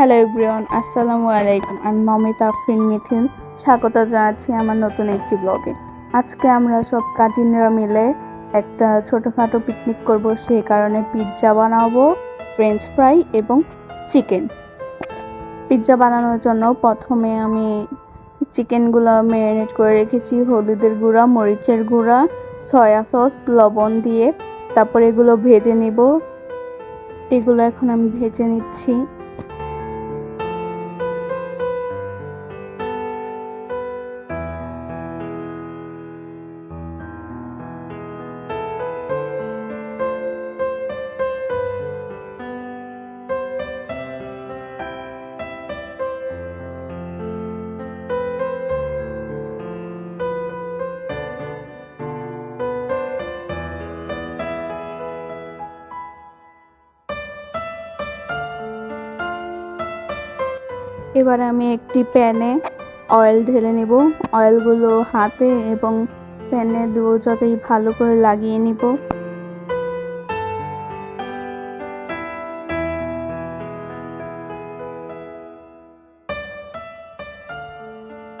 Hello everyone আসসালামু আলাইকুম আমি মমিতা আফরিন মিথিন স্বাগত জানাচ্ছি আমার নতুন একটি ব্লগে আজকে আমরা সব কাজিনরা মিলে একটা ছোটোখাটো পিকনিক করব সেই কারণে পিৎজা বানাবো ফ্রেঞ্চ ফ্রাই এবং চিকেন পিৎজা বানানোর জন্য প্রথমে আমি চিকেনগুলো ম্যারিনেট করে রেখেছি, হলুদের গুঁড়া, মরিচের গুঁড়া সয়া সস লবণ দিয়ে। তারপর এগুলো ভেজে নিব। এগুলো এখন আমি ভেজে নিচ্ছি। এবার আমি একটি প্যানে অয়েল ঢেলে নেব। অয়েলগুলো হাতে এবং প্যানে দুটোতেই ভালো করে লাগিয়ে নিব।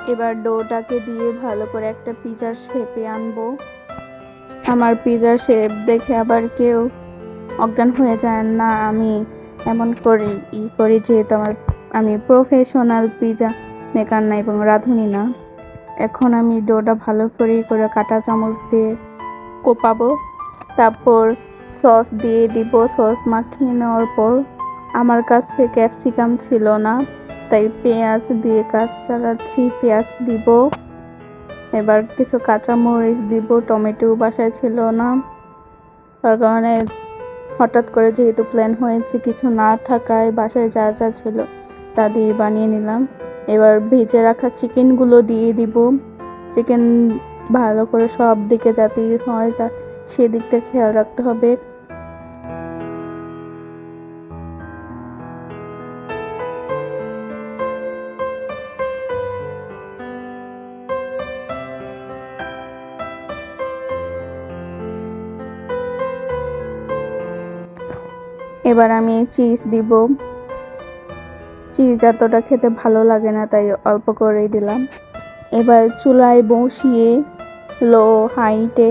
এবার ডোটাকে দিয়ে ভালো করে একটা পিজার শেপে আনব। আমার পিজার শেপ দেখে আবার কেউ অজ্ঞান হয়ে যায়, না, আমি এমন করি, ই করি যেহেতু আমার আমি প্রফেশনাল পিজা মেকার না এবং রাঁধুনি না। এখন আমি ডোটা ভালো করে করে কাটা চামচ দিয়ে কোপাবো, তারপর সস দিয়ে দিব। সস মাখিয়ে নেওয়ার পর আমার কাছে ক্যাপসিকাম ছিল না, তাই পেঁয়াজ দিয়ে কাজ চালাচ্ছি, পেঁয়াজ দিব। এবার কিছু কাঁচামরিচ দিব, টমেটো বাসায় ছিল না। তার কারণে হঠাৎ করে যেহেতু প্ল্যান হয়েছে, কিছু না থাকায় বাসায় যা যা ছিল তা দিয়ে বানিয়ে নিলাম। এবার ভেজে রাখা চিকেনগুলো দিয়ে দিব। চিকেন ভালো করে সব দিকে যাতে হয়, তা সেদিকটা খেয়াল রাখতে হবে। এবার আমি চিজ দিব। চিজ এতটা খেতে ভালো লাগে না, তাই অল্প করেই দিলাম। এবার চুলায় বসিয়ে লো হাইটে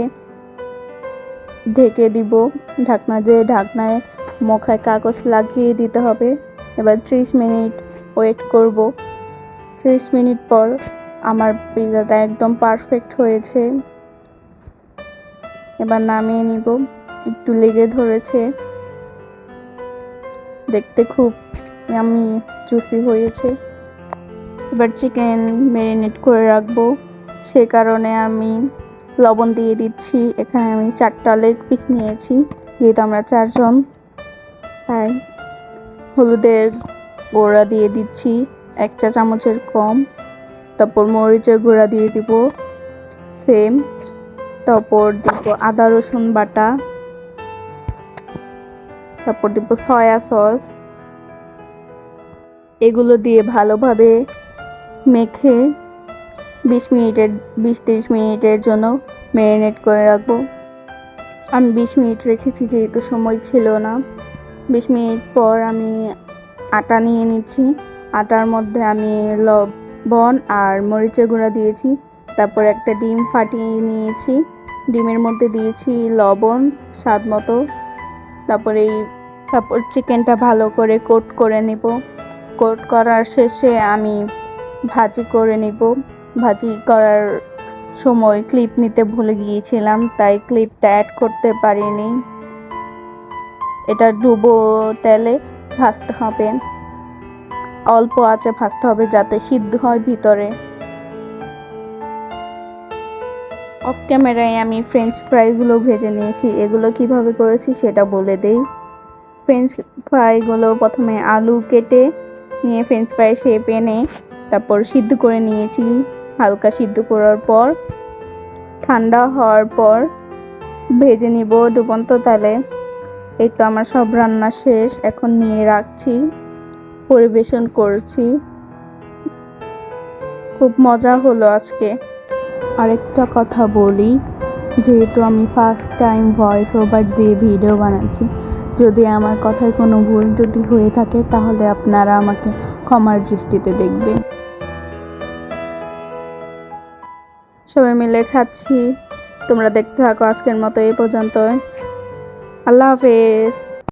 ঢেকে দিব। ঢাকনা দিয়ে ঢাকনায় মুখায় কাগজ লাগিয়ে দিতে হবে। এবার ত্রিশ মিনিট ওয়েট করব। ত্রিশ মিনিট পর আমার পিজাটা একদম পারফেক্ট হয়েছে। এবার নামিয়ে নিব। একটু লেগে ধরেছে। দেখতে খুব আমি জুসি হয়েছে। এবার চিকেন ম্যারিনেট করে রাখব। সে কারণে আমি লবণ দিয়ে দিচ্ছি। এখানে আমি চারটা লেগ পিস নিয়েছি, যেহেতু আমরা চারজন। তাই হলুদের গুঁড়া দিয়ে দিচ্ছি, এক চা চামচের কম। তারপর মরিচের গুঁড়া দিয়ে দিব সেম তারপর দিব আদা রসুন বাটা। তারপর দিব সয়া সস এগুলো দিয়ে ভালোভাবে মেখে বিশ মিনিটের, বিশ তিরিশ মিনিটের জন্য ম্যারিনেট করে রাখব। আমি বিশ মিনিট রেখেছি, যেহেতু সময় ছিল না। বিশ মিনিট পর আমি আটা নিয়ে নিচ্ছি। আটার মধ্যে আমি লবণ আর মরিচের গুঁড়া দিয়েছি। তারপর একটা ডিম ফাটিয়ে নিয়েছি। ডিমের মধ্যে দিয়েছি লবণ স্বাদ মতো। তারপর এই, তারপর চিকেনটা ভালো করে কোট করে নেব। কোট করার শেষে আমি ভাজি করে নিব। ভাজি করার সময় ক্লিপ নিতে ভুলে গিয়েছিলাম, তাই ক্লিপটা অ্যাড করতে পারিনি। এটা ডুবো তেলে ভাজতে হবে। অল্প আঁচে ভাজতে হবে যাতে সিদ্ধ হয় ভিতরে। অফ ক্যামেরায় আমি ফ্রেঞ্চ ফ্রাইগুলো ভেজে নিয়েছি। এগুলো কীভাবে করেছি সেটা বলে দেই। ফ্রেঞ্চ ফ্রাইগুলো প্রথমে আলু কেটে নিয়ে ফ্রেঞ্চ ফ্রাই শেপ এনে তারপর সিদ্ধ করে নিয়েছি। হালকা সিদ্ধ করার পর, ঠান্ডা হওয়ার পর ভেজে নিব ডুবন্ত তালে। এই তো আমার সব রান্না শেষ, এখন নিয়ে রাখছি, পরিবেশন করছি। খুব মজা হলো আজকে। আরেকটা কথা বলি, যেহেতু আমি ফার্স্ট টাইম ভয়েস ওভার দিয়ে ভিডিও বানাচ্ছি যদি আমার কথায় কোনো ভুল ত্রুটি হয়ে থাকে, তাহলে আপনারা আমাকে ক্ষমার দৃষ্টিতে দেখবেন। সবাই মিলে খাচ্ছি। তোমরা দেখতে থাকো আজকের মতো এই পর্যন্ত আল্লাহ হাফেজ।